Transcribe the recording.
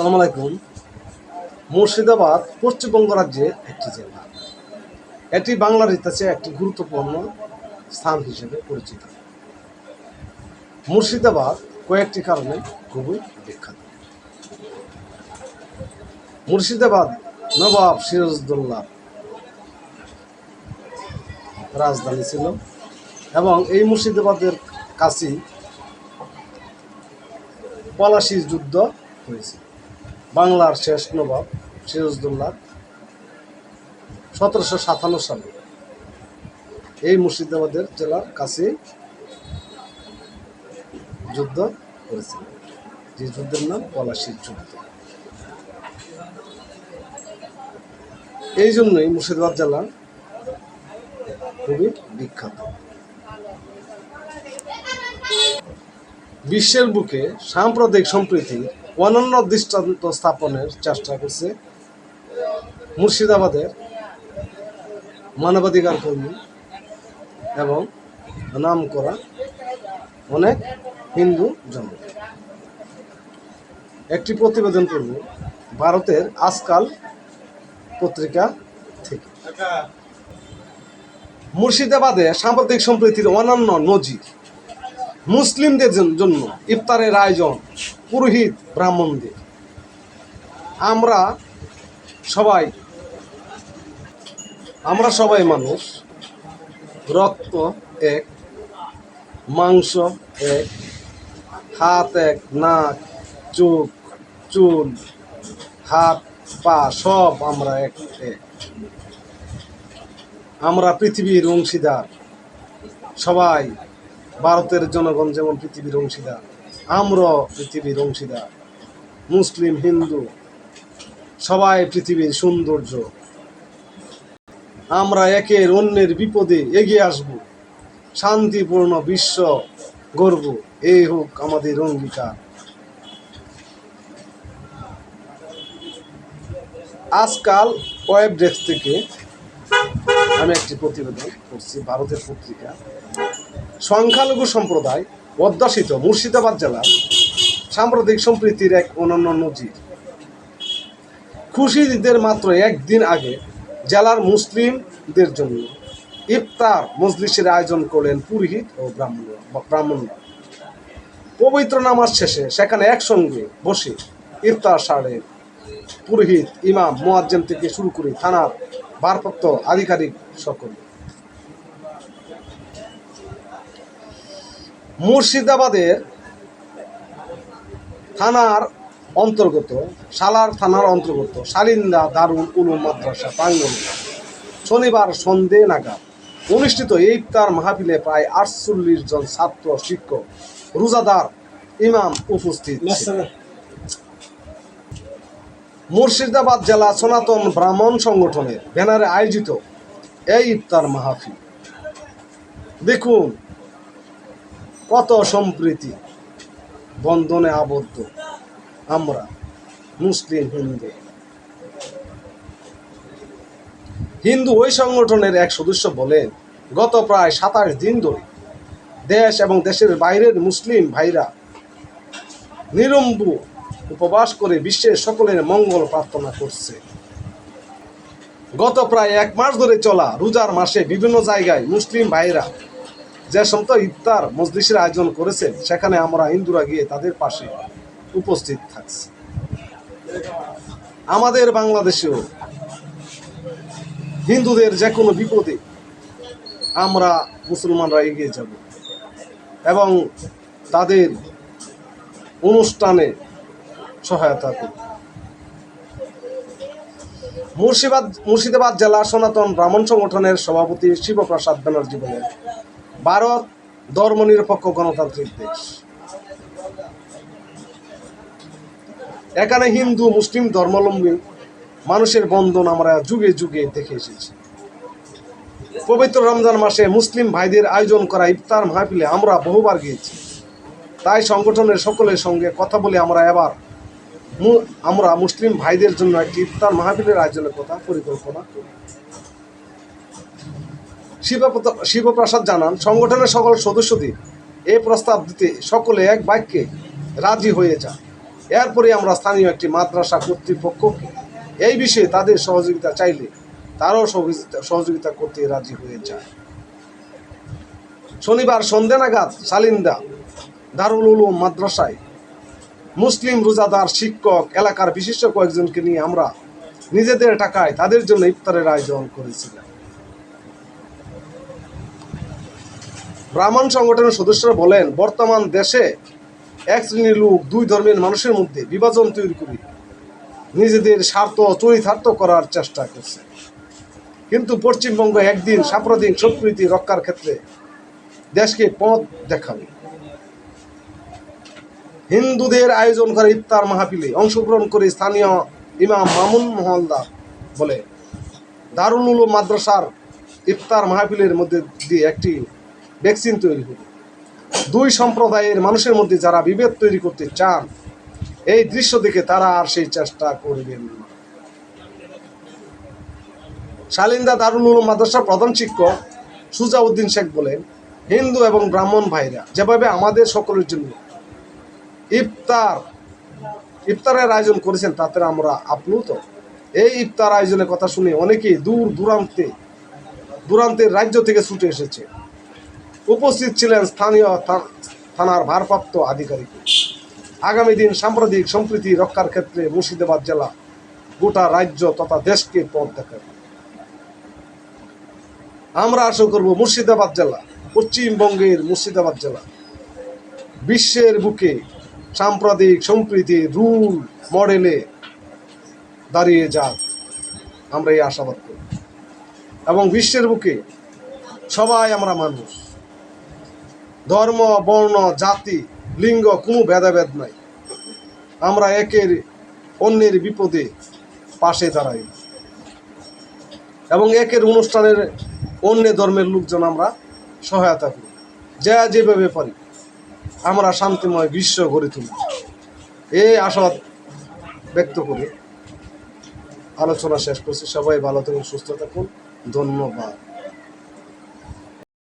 সালাম আলাইকুম। মুর্শিদাবাদ, পশ্চিমবঙ্গ রাজ্যের একটি জেলা। এটি বাংলার ইতিহাসে একটি গুরুত্বপূর্ণ স্থান হিসেবে পরিচিত। মুর্শিদাবাদ কয়েকটি কারণে খুবই বিখ্যাত। মুর্শিদাবাদ নবাব সিরাজদৌল্লার রাজধানী ছিল এবং এই মুর্শিদাবাদের কাছেই পলাশির যুদ্ধ হয়েছে বাংলার শেষ নবাব সিরাজদৌল্লাহ সতেরোশো সাতান্ন সালে। এই মুর্শিদাবাদের জেলার কাছে যুদ্ধ করেছিল। যে যুদ্ধের নাম পলাশির যুদ্ধ। এই জন্যই মুর্শিদাবাদ জেলা খুবই বিখ্যাত। বিশ্বের বুকে সাম্প্রদায়িক সম্প্রীতির অনন্য দৃষ্টান্ত স্থাপনের চেষ্টা করছে মুর্শিদাবাদের মানবাধিকার কর্মী এবং নাম করা অনেক হিন্দু জন্ম একটি প্রতিবেদন করব ভারতের আজকাল পত্রিকা থেকে। মুর্শিদাবাদে সাম্প্রতিক সম্প্রীতির অনন্য নজির মুসলিমদের জন্য ইফতারের আয়োজন পুরোহিত ব্রাহ্মণদের। আমরা সবাই আমরা সবাই মানুষ, রক্ত এক, মাংস এক, হাত এক, নাক, চোখ, চুল, হাত, পা সব আমরা এক এক। আমরা পৃথিবীর অংশীদার। সবাই ভারতের জনগণ যেমন পৃথিবীর অংশীদার। আমরা পৃথিবীর অংশীদার, মুসলিম, হিন্দু, সবাই পৃথিবীর সৌন্দর্য। আমরা একের অন্যের বিপদে এগিয়ে আসব, শান্তিপূর্ণ বিশ্ব গর্ব এই হোক আমাদের অঙ্গীকার। আজকাল ওয়েব ডেস্ক থেকে আমি একটি প্রতিবেদন করছি, ভারতের পত্রিকা। সংখ্যালঘু সম্প্রদায় অধ্যাসিত মুর্শিদাবাদ জেলার সাম্প্রতিক সম্প্রীতির এক অনন্য নজির। খুশি ঈদের মাত্র একদিন আগে জেলার মুসলিমদের জন্য ইফতার মজলিসের আয়োজন করলেন পুরোহিত ও ব্রাহ্মণ ব্রাহ্মণরা। পবিত্র নামাজ শেষে সেখানে একসঙ্গে বসে ইফতার সারে পুরোহিত, ইমাম মোয়াজ্জেম থেকে শুরু করে থানার ভারপ্রাপ্ত আধিকারিক সকলে। মুর্শিদাবাদের থানার অন্তর্গত সালার থানার অন্তর্গত শালিন্দা দারুল উলুম মাদ্রাসা প্রাঙ্গণে শনিবার সন্ধে নাগাদ অনুষ্ঠিত এই ইফতার মাহফিলে প্রায় আটচল্লিশ জন ছাত্র শিক্ষক রোজাদার ইমাম উপস্থিত মুর্শিদাবাদ জেলা সনাতন ব্রাহ্মণ সংগঠনের ব্যানারে আয়োজিত এই ইফতার মাহফিল। দেখুন কত সম্প্রীতি বন্ধনে আবদ্ধ আমরা মুসলিম হিন্দু। হিন্দু ওই সংগঠনের এক সদস্য বলেন, গত প্রায় সাতাশ দিন ধরে দেশ এবং দেশের বাইরের মুসলিম ভাইরা নিরম্বু উপবাস করে বিশ্বের সকলের মঙ্গল প্রার্থনা করছে। গত প্রায় এক মাস ধরে চলা রোজার মাসে বিভিন্ন জায়গায় মুসলিম ভাইরা যে সমস্ত ইফতার মজলিসের আয়োজন করেছেন, সেখানে আমরা হিন্দুরা গিয়ে তাদের পাশে উপস্থিত থাকছি। আমাদের বাংলাদেশেও হিন্দুদের যে কোনো বিপদে আমরা মুসলমানরা এগিয়ে যাব এবং তাদের অনুষ্ঠানে সহায়তা করব। মুর্শিদাবাদ মুর্শিদাবাদ জেলা সনাতন ব্রাহ্মণ সংগঠনের সভাপতি শিবপ্রসাদ ব্যানার্জি বলেন ভারত ধর্মনিরপেক্ষ গণতান্ত্রিক দেশ। এখানে হিন্দু, মুসলিম ধর্মাবলম্বী মানুষের বন্ধন আমরা যুগে যুগে দেখে এসেছি। পবিত্র রমজান মাসে মুসলিম ভাইদের আয়োজন করা ইফতার মাহফিলে আমরা বহুবার গিয়েছি। তাই সংগঠনের সকলের সঙ্গে কথা বলে আমরা এবার আমরা মুসলিম ভাইদের জন্য একটি ইফতার মাহফিলের আয়োজনের কথা পরিকল্পনা করি। শিবপ্রসাদ জানান, সংগঠনের সকল সদস্যদের এ প্রস্তাব দিতে সকলে এক বাক্যে রাজি হয়ে যান। এরপরে আমরা স্থানীয় একটি মাদ্রাসা কর্তৃপক্ষকে এই বিষয়ে তাদের সহযোগিতা চাইলে তারাও সহযোগিতা সহযোগিতা করতে রাজি হয়ে যায়। শনিবার সন্ধ্যে নাগাদ সালিন্দা দারুল উলুম মাদ্রাসায় মুসলিম রোজাদার শিক্ষক এলাকার বিশিষ্ট কয়েকজনকে নিয়ে আমরা নিজেদের টাকায় তাদের জন্য ইফতারের আয়োজন করেছিলাম। ব্রাহ্মণ সংগঠনের সদস্যরা বলেন, বর্তমান দেশে এক শ্রেণির লোক দুই ধর্মের মানুষের মধ্যে বিভাজন তৈরি করে নিজেদের স্বার্থ, চরিতার্থ করার চেষ্টা করছে। কিন্তু পশ্চিমবঙ্গ একদিন সাম্প্রদায়িক সম্প্রীতি রক্ষার ক্ষেত্রে দেশকে পথ দেখাবে। হিন্দুদের আয়োজন করে ইফতার মাহফিলে অংশগ্রহণ করে স্থানীয় ইমাম মামুন মহলদার বলে, দারুল মাদ্রাসার ইফতার মাহফিলের মধ্যে দিয়ে একটি ভ্যাকসিন তৈরি হবে। দুই সম্প্রদায়ের মানুষের মধ্যে যারা বিভেদ তৈরি করতে চান, এই দৃশ্য দেখে তারা আর সেই চেষ্টা করবেন না। শালিন্দা দারুল উলুম মাদ্রাসার প্রধান শিক্ষক সুজাউদ্দিন শেখ বলেন, হিন্দু এবং ব্রাহ্মণ ভাইরা যেভাবে আমাদের সকলের জন্য ইফতার, ইফতারের আয়োজন করেছেন, তাতে আমরা আপ্লুত। এই ইফতার আয়োজনের কথা শুনে অনেকেই দূর দূরান্তে দূরান্তের রাজ্য থেকে ছুটে এসেছে। উপস্থিত ছিলেন স্থানীয় থানার ভারপ্রাপ্ত আধিকারিক। আগামী দিন সাম্প্রদায়িক সম্প্রীতি রক্ষার ক্ষেত্রে মুর্শিদাবাদ জেলা গোটা রাজ্য তথা দেশকে পথ দেখাবে। আমরা আশা করব মুর্শিদাবাদ জেলা, পশ্চিমবঙ্গের মুর্শিদাবাদ জেলা বিশ্বের বুকে সাম্প্রদায়িক সম্প্রীতি রুল মডেলে দাঁড়িয়ে যাক। আমরা এই আশাবাদ করি। এবং বিশ্বের বুকে সবাই আমরা মানুষ। ধর্ম, বর্ণ, জাতি, লিঙ্গ কোনো ভেদাভেদ নাই। আমরা একের অন্যের বিপদে পাশে দাঁড়াই। এবং একের অনুষ্ঠানের অন্য ধর্মের লোকজন আমরা সহায়তা করি। যা যেভাবে পারি, আমরা শান্তিময় বিশ্ব গড়ে তুলি। এই আশাবাদ ব্যক্ত করে আলোচনা শেষ করছি। সবাই ভালো থাকুন, সুস্থ থাকুন। ধন্যবাদ।